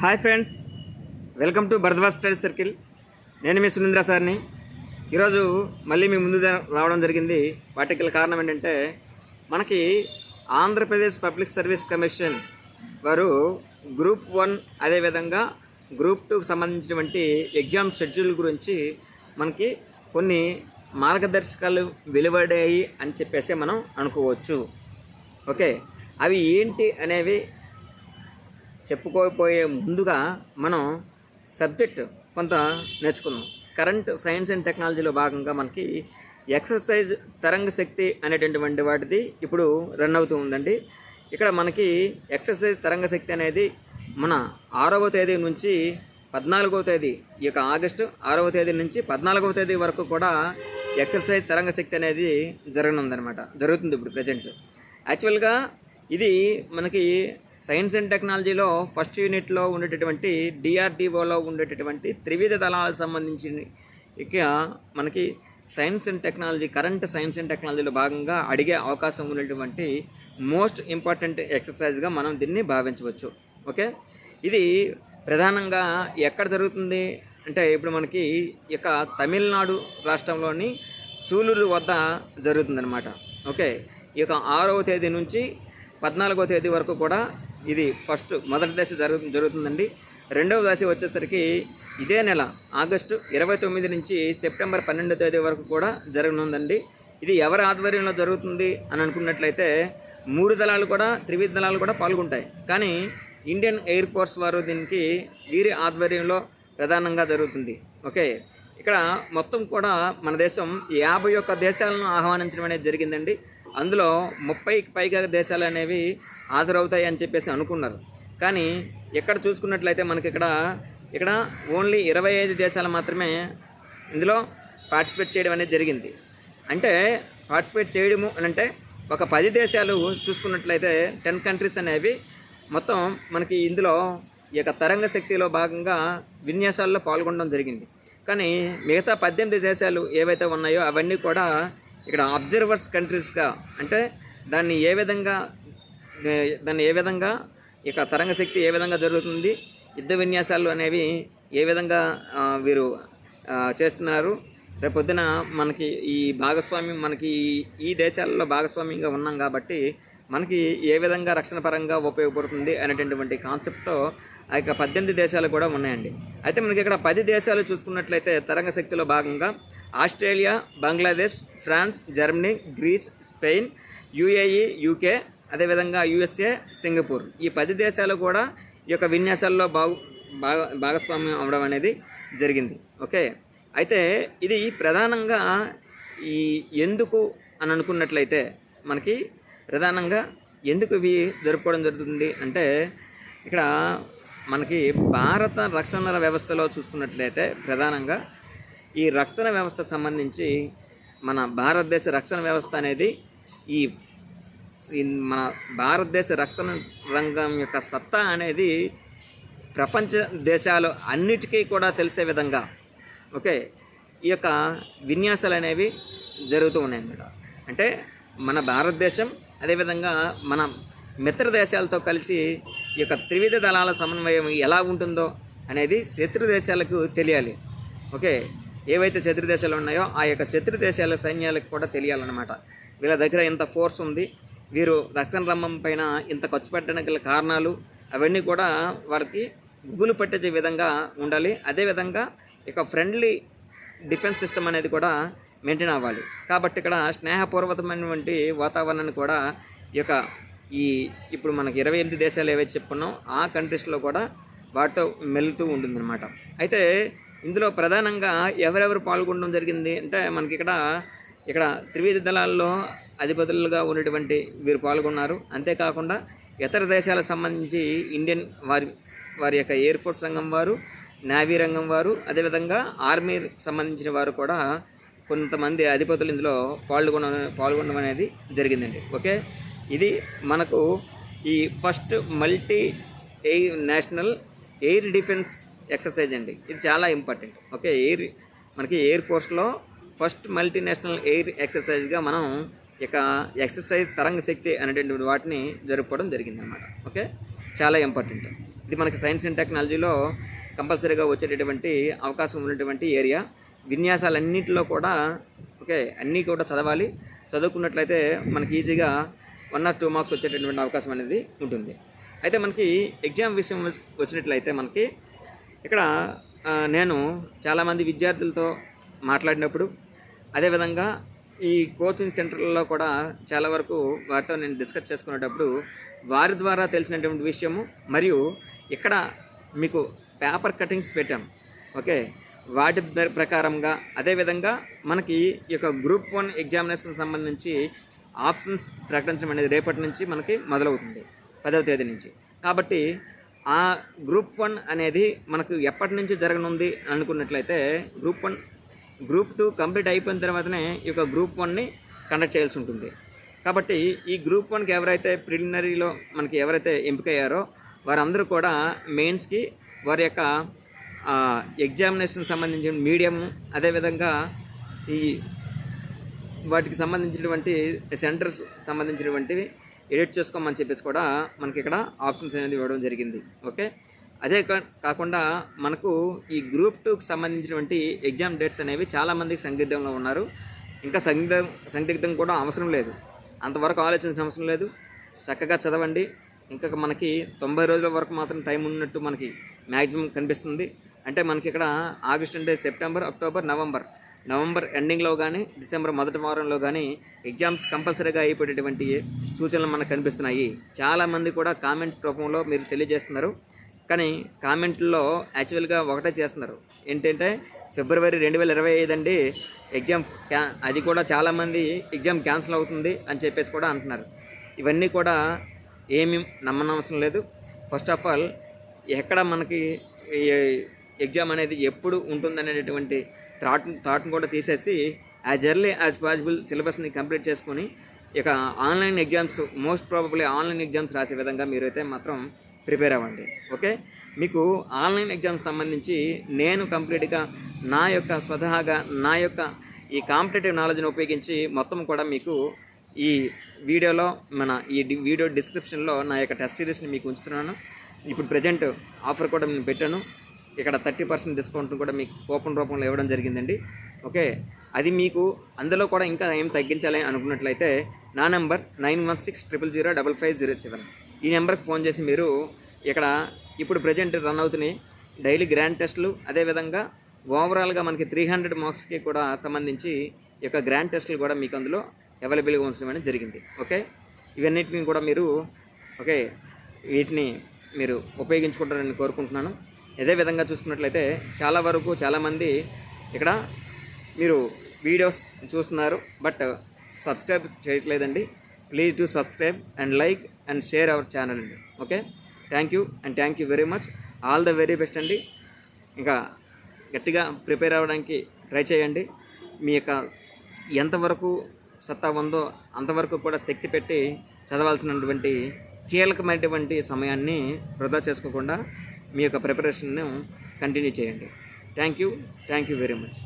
Hi friends welcome to Bharadwaj study circle. నేను మీ సునీంద్ర సార్ని. ఈరోజు మళ్ళీ మీ ముందు రావడం జరిగింది. వాటికి కారణం ఏంటంటే మనకి ఆంధ్రప్రదేశ్ పబ్లిక్ సర్వీస్ కమిషన్ వారు గ్రూప్ వన్ అదేవిధంగా గ్రూప్ టూకి సంబంధించినటువంటి ఎగ్జామ్ షెడ్యూల్ గురించి మనకి కొన్ని మార్గదర్శకాలు వెలువడాయి అని చెప్పేసి మనం అనుకోవచ్చు. ఓకే అవి ఏంటి అనేవి చెప్పుకోకపోయే ముందుగా మనం సబ్జెక్ట్ కొంత నేర్చుకుందాం. కరెంట్ సైన్స్ అండ్ టెక్నాలజీలో భాగంగా మనకి ఎక్సర్సైజ్ తరంగ శక్తి అనేటటువంటి వాటిది ఇప్పుడు రన్ అవుతూ ఉందండి. ఇక్కడ మనకి ఎక్సర్సైజ్ తరంగ శక్తి అనేది మన ఆరవ తేదీ నుంచి పద్నాలుగవ తేదీ ఈ యొక్క ఆగస్టు ఆరవ తేదీ నుంచి పద్నాలుగవ తేదీ వరకు కూడా ఎక్సర్సైజ్ తరంగ శక్తి అనేది జరగనుందనమాట జరుగుతుంది ఇప్పుడు ప్రజెంట్. యాక్చువల్గా ఇది మనకి సైన్స్ అండ్ టెక్నాలజీలో ఫస్ట్ యూనిట్లో ఉండేటటువంటి డిఆర్డిఓలో ఉండేటటువంటి త్రివిధ దళాలకు సంబంధించి ఇక మనకి science and technology current science and టెక్నాలజీలో భాగంగా అడిగే అవకాశం ఉన్నటువంటి మోస్ట్ ఇంపార్టెంట్ ఎక్సర్సైజ్గా మనం దీన్ని భావించవచ్చు. ఓకే? ఇది ప్రధానంగా ఎక్కడ జరుగుతుంది? అంటే ఇప్పుడు మనకి ఇక తమిళనాడు రాష్ట్రంలోని సూలూరు వద్ద జరుగుతుందన్నమాట. ఓకే? ఈ యొక్క ఆరవ తేదీ నుంచి పద్నాలుగో తేదీ వరకు కూడా ఇది ఫస్ట్ మొదటి దశ జరుగు జరుగుతుందండి. రెండవ దశ వచ్చేసరికి ఇదే నెల ఆగస్టు ఇరవై తొమ్మిది నుంచి సెప్టెంబర్ పన్నెండో తేదీ వరకు కూడా జరగనుందండి. ఇది ఎవరి ఆధ్వర్యంలో జరుగుతుంది అని అనుకున్నట్లయితే మూడు దళాలు కూడా త్రివిధ దళాలు కూడా పాల్గొంటాయి. కానీ ఇండియన్ ఎయిర్ ఫోర్స్ వారు దీనికి వీరి ఆధ్వర్యంలో ప్రధానంగా జరుగుతుంది. ఓకే? ఇక్కడ మొత్తం కూడా మన దేశం యాభై ఒక్క దేశాలను ఆహ్వానించడం అనేది జరిగిందండి. అందులో ముప్పైకి పైగా దేశాలు అనేవి హాజరవుతాయి అని చెప్పేసి అనుకున్నారు. కానీ ఇక్కడ చూసుకున్నట్లయితే మనకి ఇక్కడ ఇక్కడ ఓన్లీ ఇరవై ఐదు దేశాలు మాత్రమే ఇందులో పార్టిసిపేట్ చేయడం అనేది జరిగింది. అంటే పార్టిసిపేట్ చేయడము అని అంటే ఒక పది దేశాలు చూసుకున్నట్లయితే టెన్ కంట్రీస్ అనేవి మొత్తం మనకి ఇందులో ఈ యొక్క తరంగ శక్తిలో భాగంగా విన్యాసాల్లో పాల్గొనడం జరిగింది. కానీ మిగతా పద్దెనిమిది దేశాలు ఏవైతే ఉన్నాయో అవన్నీ కూడా ఇక్కడ అబ్జర్వర్స్ కంట్రీస్గా అంటే దాన్ని ఏ విధంగా దాన్ని ఏ విధంగా ఇక తరంగ శక్తి ఏ విధంగా జరుగుతుంది యుద్ధ విన్యాసాలు అనేవి ఏ విధంగా వీరు చేస్తున్నారు. రేపొద్దున మనకి ఈ భాగస్వామ్యం మనకి ఈ- దేశాల్లో భాగస్వామ్యంగా ఉన్నాం కాబట్టి మనకి ఏ విధంగా రక్షణ పరంగా ఉపయోగపడుతుంది అనేటటువంటి కాన్సెప్ట్తో ఆ యొక్క పద్దెనిమిది దేశాలు కూడా ఉన్నాయండి. అయితే మనకి ఇక్కడ పది దేశాలు చూసుకున్నట్లయితే తరంగ శక్తిలో భాగంగా Australia Bangladesh France Germany Greece Spain UAE UK అదేవిధంగా యుఎస్ఏ సింగపూర్. ఈ పది దేశాలు కూడా ఈ యొక్క విన్యాసాల్లో బాగు భాగ భాగస్వామ్యం అవడం అనేది జరిగింది. ఓకే? అయితే ఇది ప్రధానంగా ఈ ఎందుకు అని అనుకున్నట్లయితే మనకి ప్రధానంగా ఎందుకు ఇవి జరుపుకోవడం జరుగుతుంది అంటే ఇక్కడ మనకి భారత రక్షణ వ్యవస్థలో చూసుకున్నట్లయితే ప్రధానంగా ఈ రక్షణ వ్యవస్థ సంబంధించి మన భారతదేశ రక్షణ వ్యవస్థ అనేది ఈ మన భారతదేశ రక్షణ రంగం యొక్క సత్తా అనేది ప్రపంచ దేశాలు అన్నిటికీ కూడా తెలిసే విధంగా ఓకే ఈ యొక్క విన్యాసాలు అనేవి జరుగుతూ ఉన్నాయన్నమాట అంటే మన భారతదేశం అదేవిధంగా మన మిత్ర దేశాలతో కలిసి ఈ యొక్క త్రివిధ దళాల సమన్వయం ఎలా ఉంటుందో అనేది శత్రు దేశాలకు తెలియాలి. ఓకే ఏవైతే శత్రు దేశాలు ఉన్నాయో ఆ యొక్క శత్రు దేశాల సైన్యాలకు కూడా తెలియాలన్నమాట. వీళ్ళ దగ్గర ఇంత ఫోర్స్ ఉంది. వీరు రక్షణ రంభం పైన ఇంత ఖర్చు పెట్టడానికి గల కారణాలు అవన్నీ కూడా వారికి గుగులు పట్టించే విధంగా ఉండాలి. అదేవిధంగా ఇక ఫ్రెండ్లీ డిఫెన్స్ సిస్టమ్ అనేది కూడా మెయింటైన్ అవ్వాలి. కాబట్టి ఇక్కడ స్నేహపూర్వకమైనటువంటి వాతావరణాన్ని కూడా ఈ యొక్క ఈ ఇప్పుడు మనకి ఇరవై ఎనిమిది దేశాలు ఏవైతే చెప్పుకున్నాం ఆ కంట్రీస్లో కూడా వాటితో మెలుతూ ఉంటుందన్నమాట. అయితే ఇందులో ప్రధానంగా ఎవరెవరు పాల్గొనడం జరిగింది అంటే మనకి ఇక్కడ ఇక్కడ త్రివిధ దళాల్లో అధిపతులుగా ఉన్నటువంటి వీరు పాల్గొన్నారు. అంతేకాకుండా ఇతర దేశాలకు సంబంధించి ఇండియన్ వారి వారి యొక్క ఎయిర్పోర్ట్ సంఘం రంగం వారు నేవీ రంగం వారు అదేవిధంగా ఆర్మీ సంబంధించిన వారు కూడా కొంతమంది అధిపతులు ఇందులో పాల్గొన పాల్గొనడం అనేది జరిగిందండి. ఓకే? ఇది మనకు ఈ first multi air national air defence exercise అండి. ఇది చాలా ఇంపార్టెంట్. ఓకే ఎయిర్ మనకి ఎయిర్ ఫోర్స్లో ఫస్ట్ మల్టీనేషనల్ ఎయిర్ ఎక్సర్సైజ్గా మనం ఇక ఎక్సర్సైజ్ తరంగ శక్తి అనేటువంటి వాటిని జరుపుకోవడం జరిగిందనమాట ఓకే చాలా ఇంపార్టెంట్. ఇది మనకి సైన్స్ అండ్ టెక్నాలజీలో కంపల్సరీగా వచ్చేటటువంటి అవకాశం ఉన్నటువంటి ఏరియా. విన్యాసాలన్నింటిలో కూడా ఓకే అన్నీ కూడా చదవాలి. చదువుకున్నట్లయితే మనకి ఈజీగా వన్ ఆర్ టూ మార్క్స్ వచ్చేటటువంటి అవకాశం అనేది ఉంటుంది. అయితే మనకి ఎగ్జామ్ విషయం వచ్చినట్లయితే మనకి ఇక్కడ నేను చాలామంది విద్యార్థులతో మాట్లాడినప్పుడు అదేవిధంగా ఈ కోచింగ్ సెంటర్లలో కూడా చాలా వరకు వారితో నేను డిస్కస్ చేసుకునేటప్పుడు వారి ద్వారా తెలిసినటువంటి విషయము మరియు ఇక్కడ మీకు పేపర్ కటింగ్స్ పెట్టాం. ఓకే? వాటి ప్రకారంగా అదేవిధంగా మనకి ఈ యొక్క గ్రూప్ వన్ ఎగ్జామినేషన్ సంబంధించి ఆప్షన్స్ ప్రకటించడం అనేది రేపటి నుంచి మనకి మొదలవుతుంది పదవ తేదీ నుంచి. కాబట్టి ఆ గ్రూప్ వన్ అనేది మనకు ఎప్పటి నుంచి జరగనుంది అనుకున్నట్లయితే group one group two complete అయిపోయిన తర్వాతనే ఈ యొక్క గ్రూప్ వన్ని కండక్ట్ చేయాల్సి ఉంటుంది. కాబట్టి ఈ గ్రూప్ వన్కి ఎవరైతే ప్రిలిమినరీలో మనకి ఎవరైతే ఎంపికయ్యారో వారందరూ కూడా మెయిన్స్కి వారి యొక్క ఎగ్జామినేషన్ సంబంధించిన మీడియం అదేవిధంగా ఈ వాటికి సంబంధించినటువంటి సెంటర్స్ సంబంధించినటువంటివి ఎడిట్ చేసుకోమని చెప్పేసి కూడా మనకి ఇక్కడ ఆప్షన్స్ అనేది ఇవ్వడం జరిగింది. ఓకే? అదే కా- కాకుండా మనకు ఈ గ్రూప్ టూకి సంబంధించినటువంటి ఎగ్జామ్ డేట్స్ అనేవి చాలామంది సందిగ్ధంలో ఉన్నారు. ఇంకా సందిగ్ధం సందిగ్ధం కూడా అవసరం లేదు. అంతవరకు ఆలోచించిన అవసరం లేదు. చక్కగా చదవండి. ఇంకా మనకి తొంభై రోజుల వరకు మాత్రం టైం ఉన్నట్టు మనకి మ్యాక్సిమం కనిపిస్తుంది. అంటే మనకి ఇక్కడ ఆగస్ట్ అంటే సెప్టెంబర్ అక్టోబర్ నవంబర్ నవంబర్ ఎండింగ్లో కానీ డిసెంబర్ మొదటి వారంలో కానీ ఎగ్జామ్స్ కంపల్సరీగా అయిపోయేటటువంటి సూచనలు మనకు కనిపిస్తున్నాయి. చాలామంది కూడా కామెంట్ రూపంలో మీరు తెలియజేస్తున్నారు. కానీ కామెంట్లో యాక్చువల్గా ఒకటే చేస్తున్నారు. ఏంటంటే ఫిబ్రవరి రెండు వేల ఇరవై ఐదు అండి ఎగ్జామ్ క్యా అది కూడా చాలామంది ఎగ్జామ్ క్యాన్సిల్ అవుతుంది అని చెప్పేసి కూడా అంటున్నారు. ఇవన్నీ కూడా ఏమీ నమ్మనవసరం లేదు. ఫస్ట్ ఆఫ్ ఆల్ ఎక్కడ మనకి ఎగ్జామ్ అనేది ఎప్పుడు ఉంటుందనేటటువంటి థాట్ థాట్ని కూడా తీసేసి యాజ్ ఎర్లీ యాజ్ పాసిబుల్ సిలబస్ని కంప్లీట్ చేసుకొని ఇక online exams most probably online exams రాసే విధంగా మీరైతే మాత్రం ప్రిపేర్ అవ్వండి. ఓకే మీకు ఆన్లైన్ ఎగ్జామ్స్ సంబంధించి నేను కంప్లీట్గా నా యొక్క స్వతహాగా నా యొక్క ఈ కాంపిటేటివ్ నాలెడ్జ్ని ఉపయోగించి మొత్తం కూడా మీకు ఈ వీడియోలో మన ఈ వీడియో డిస్క్రిప్షన్లో నా యొక్క టెస్ట్ సిరీస్ని మీకు ఉంచుతున్నాను. ఇప్పుడు ప్రజెంట్ ఆఫర్ కూడా నేను పెట్టాను. ఇక్కడ థర్టీ పర్సెంట్ డిస్కౌంట్ కూడా మీకు కూపన్ రూపంలో ఇవ్వడం జరిగిందండి. ఓకే అది మీకు అందులో కూడా ఇంకా ఏం తగ్గించాలి అనుకున్నట్లయితే నా number nine one six triple zero double five zero seven. ఈ నెంబర్కి ఫోన్ చేసి మీరు ఇక్కడ ఇప్పుడు ప్రజెంట్ రన్ అవుతున్నాయి. డైలీ గ్రాండ్ టెస్టులు అదేవిధంగా ఓవరాల్గా మనకి త్రీ హండ్రెడ్ మార్క్స్కి కూడా సంబంధించి ఈ యొక్క గ్రాండ్ టెస్టులు కూడా మీకు అందులో అవైలబుల్గా ఉంచడం అనేది జరిగింది. ఓకే ఇవన్నిటిని కూడా మీరు ఓకే వీటిని మీరు ఉపయోగించుకుంటారని కోరుకుంటున్నాను. ఇదే విధంగా చూసుకున్నట్లయితే చాలా వరకు చాలామంది ఇక్కడ మీరు వీడియోస్ చూస్తున్నారు బట్ సబ్స్క్రైబ్ చేయట్లేదండి. Please to subscribe and like and share our channel అండి. Okay thank you and thank you very much all the very best అండి. ఇంకా గట్టిగా ప్రిపేర్ అవ్వడానికి ట్రై చేయండి. మీ యొక్క ఎంతవరకు సత్తా ఉందో అంతవరకు కూడా శక్తి పెట్టి చదవాల్సినటువంటి కీలకమైనటువంటి సమయాన్ని వృధా చేసుకోకుండా మీ యొక్క ప్రిపరేషన్ను కంటిన్యూ చేయండి. Thank you thank you very much